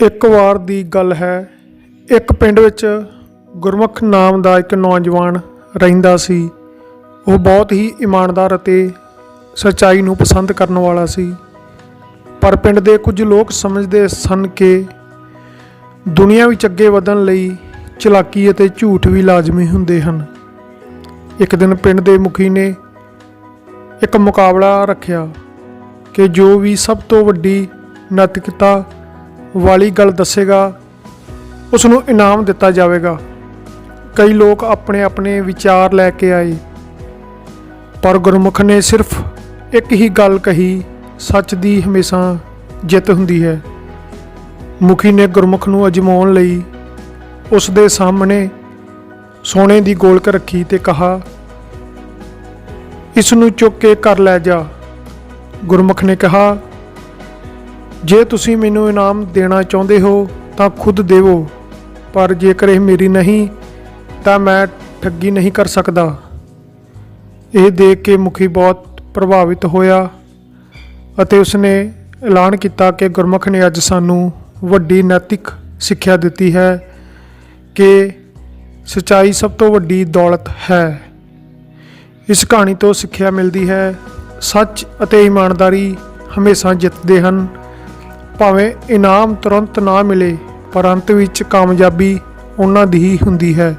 ਇੱਕ ਵਾਰ ਦੀ ਗੱਲ ਹੈ। ਇੱਕ ਪਿੰਡ ਵਿੱਚ ਗੁਰਮੁਖ ਨਾਮ ਦਾ ਇੱਕ ਨੌਜਵਾਨ ਰਹਿੰਦਾ ਸੀ। ਉਹ ਬਹੁਤ ਹੀ ਇਮਾਨਦਾਰ ਅਤੇ ਸੱਚਾਈ ਨੂੰ ਪਸੰਦ ਕਰਨ ਵਾਲਾ ਸੀ। ਪਰ ਪਿੰਡ ਦੇ ਕੁਝ ਲੋਕ ਸਮਝਦੇ ਸਨ ਕਿ ਦੁਨੀਆ ਵਿੱਚ ਅੱਗੇ ਵਧਣ ਲਈ ਚਲਾਕੀ ਅਤੇ ਝੂਠ ਵੀ ਲਾਜ਼ਮੀ ਹੁੰਦੇ ਹਨ। ਇੱਕ ਦਿਨ ਪਿੰਡ ਦੇ ਮੁਖੀ ਨੇ ਇੱਕ ਮੁਕਾਬਲਾ ਰੱਖਿਆ ਕਿ ਜੋ ਵੀ ਸਭ ਤੋਂ ਵੱਡੀ ਨੈਤਿਕਤਾ ਵਾਲੀ ਗੱਲ ਦੱਸੇਗਾ ਉਸ ਨੂੰ ਇਨਾਮ ਦਿੱਤਾ ਜਾਵੇਗਾ। ਕਈ ਲੋਕ ਆਪਣੇ ਆਪਣੇ ਵਿਚਾਰ ਲੈ ਕੇ ਆਏ। ਪਰ ਗੁਰਮੁਖ ਨੇ ਸਿਰਫ ਇੱਕ ਹੀ ਗੱਲ ਕਹੀ, ਸੱਚ ਦੀ ਹਮੇਸ਼ਾ ਜਿੱਤ ਹੁੰਦੀ ਹੈ। ਮੁਖੀ ਨੇ ਗੁਰਮੁਖ ਨੂੰ ਅਜਮਾਉਣ ਲਈ ਉਸ ਦੇ ਸਾਹਮਣੇ ਸੋਨੇ ਦੀ ਗੋਲਕ ਰੱਖੀ ਤੇ ਕਹਾ ਇਸ ਨੂੰ ਚੁੱਕ ਕੇ ਕਰ ਲੈ ਜਾ। ਗੁਰਮੁਖ ਨੇ ਕਿਹਾ ਜੇ ਤੁਸੀਂ ਮੈਨੂੰ ਇਨਾਮ ਦੇਣਾ ਚਾਹੁੰਦੇ ਹੋ, ਤਾਂ ਖੁਦ ਦੇਵੋ। ਪਰ ਜੇਕਰ ਇਹ ਮੇਰੀ ਨਹੀਂ, ਤਾਂ ਮੈਂ ਠੱਗੀ ਨਹੀਂ ਕਰ ਸਕਦਾ। ਇਹ ਦੇਖ ਕੇ ਮੁਖੀ ਬਹੁਤ ਪ੍ਰਭਾਵਿਤ ਹੋਇਆ ਅਤੇ ਉਸਨੇ ਐਲਾਨ ਕੀਤਾ ਕਿ ਗੁਰਮੁਖ ਨੇ ਅੱਜ ਸਾਨੂੰ ਵੱਡੀ ਨੈਤਿਕ ਸਿੱਖਿਆ ਦਿੱਤੀ ਹੈ ਕਿ ਸਚਾਈ ਸਭ ਤੋਂ ਵੱਡੀ ਦੌਲਤ ਹੈ। ਇਸ ਕਹਾਣੀ ਤੋਂ ਸਿੱਖਿਆ ਮਿਲਦੀ ਹੈ। ਸੱਚ ਅਤੇ ਇਮਾਨਦਾਰੀ ਹਮੇਸ਼ਾ ਜਿੱਤਦੇ ਹਨ। ਭਾਵੇਂ ਇਨਾਮ ਤੁਰੰਤ ਨਾ ਮਿਲੇ ਪਰ ਅੰਤ ਵਿੱਚ ਕਾਮਯਾਬੀ ਉਹਨਾਂ ਦੀ ਹੀ ਹੁੰਦੀ ਹੈ।